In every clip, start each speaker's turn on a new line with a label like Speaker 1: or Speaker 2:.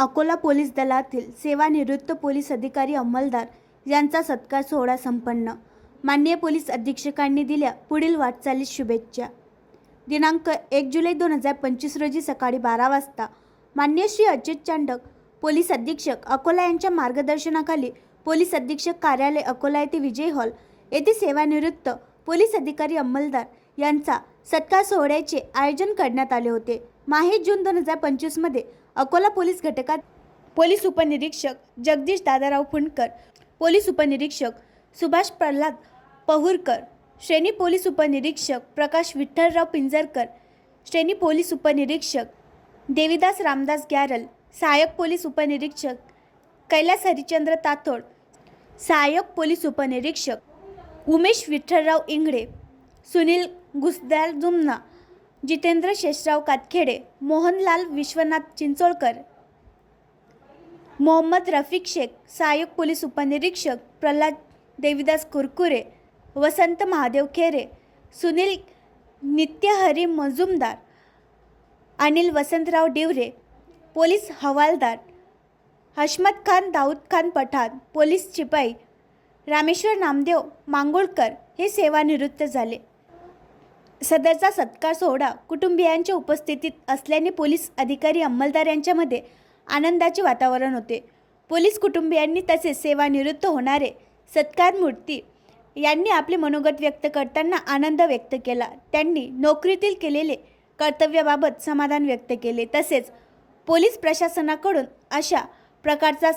Speaker 1: Akola police दलातील सेवानिवृत्त police अधिकारी अंमलदार यांचा सत्कार सोहळा संपन्न. माननीय पोलीस अधीक्षकांनी दिल्या पुढील वाटचालीस शुभेच्छा. दिनांक एक जुलै दोन हजार पंचवीस रोजी सकाळी बारा वाजता मान्य श्री अच्युत चांडक पोलीस अधीक्षक अकोला यांच्या मार्गदर्शनाखाली पोलीस अधीक्षक कार्यालय अकोला येथे विजय हॉल येथे सेवानिवृत्त पोलीस अधिकारी अंमलदार यांचा सत्कार सोहळ्याचे आयोजन करण्यात आले होते. माहीत जून दोन हजार पंचवीसमध्ये अकोला पोलीस घटकात पोलीस उपनिरीक्षक जगदीश दादाराव फुंडकर पोलीस उपनिरीक्षक सुभाष प्रल्हाद पहुरकर श्रेणी पोलीस उपनिरीक्षक प्रकाश विठ्ठलराव पिंजरकर श्रेणी पोलीस उपनिरीक्षक देविदास रामदास ग्यारल सहाय्यक पोलीस उपनिरीक्षक कैलास हरिचंद्र तातोड सहाय्यक पोलीस उपनिरीक्षक उमेश विठ्ठलराव इंगडे सुनील गुसदाल जुमना जितेंद्र शेषराव कातखेडे मोहनलाल विश्वनाथ चिंचोळकर मोहम्मद रफिक शेख सहाय्यक पोलीस उपनिरीक्षक प्रल्हाद देवीदास कुरकुरे वसंत महादेव खेरे सुनील नित्यहरी मजुमदार अनिल वसंतराव डिवरे पोलीस हवालदार हशमत खान दाऊद खान पठाण पोलीस शिपाई रामेश्वर नामदेव मांगोळकर हे सेवानिवृत्त झाले. सदरचा सत्कार सोहळा कुटुंबियांच्या उपस्थितीत असल्याने पोलीस अधिकारी अंमलदार यांच्यामध्ये आनंदाचे वातावरण होते. पोलीस कुटुंबियांनी तसेच सेवानिवृत्त होणारे सत्कार मूर्ती यांनी आपले मनोगत व्यक्त करताना आनंद व्यक्त केला. त्यांनी नोकरीतील केलेले कर्तव्याबाबत समाधान व्यक्त केले. तसेच पोलीस प्रशासनाकडून अशा प्रकारचा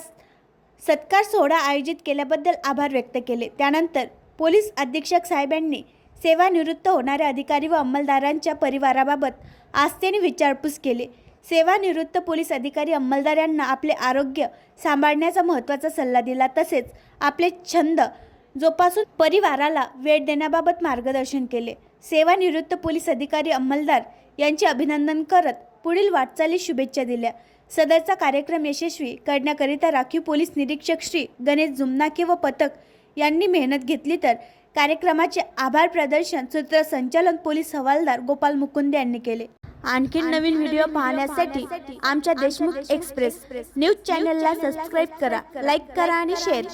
Speaker 1: सत्कार सोहळा आयोजित केल्याबद्दल आभार व्यक्त केले. त्यानंतर पोलीस अधीक्षक साहेबांनी सेवानिवृत्त होणाऱ्या अधिकारी व अंमलदारांच्या परिवाराबाबत आस्थेने विचारपूस केली. सेवानिवृत्त पोलीस अधिकारी अंमलदार यांना आपले आरोग्य सांभाळण्याचा महत्त्वाचा सल्ला दिला. तसेच आपले छंद जोपासून परिवाराला वेळ देण्याबाबत मार्गदर्शन केले. सेवानिवृत्त पोलीस अधिकारी अंमलदार यांचे अभिनंदन करत पुढील वाटचाली शुभेच्छा दिल्या. सदरचा कार्यक्रम यशस्वी करण्याकरिता राखीव पोलीस निरीक्षक श्री गणेश जुमनाके व पथक यांनी मेहनत घेतली तर कार्यक्रमाचे आभार प्रदर्शन सूत्रसंचालन पोलीस हवालदार गोपाल मुकुंद यांनी केले. आणखीन नवीन व्हिडिओ पाहण्यासाठी आमच्या देशमुख एक्सप्रेस. न्यूज चॅनलला सबस्क्राईब करा लाईक करा आणि शेअर करा.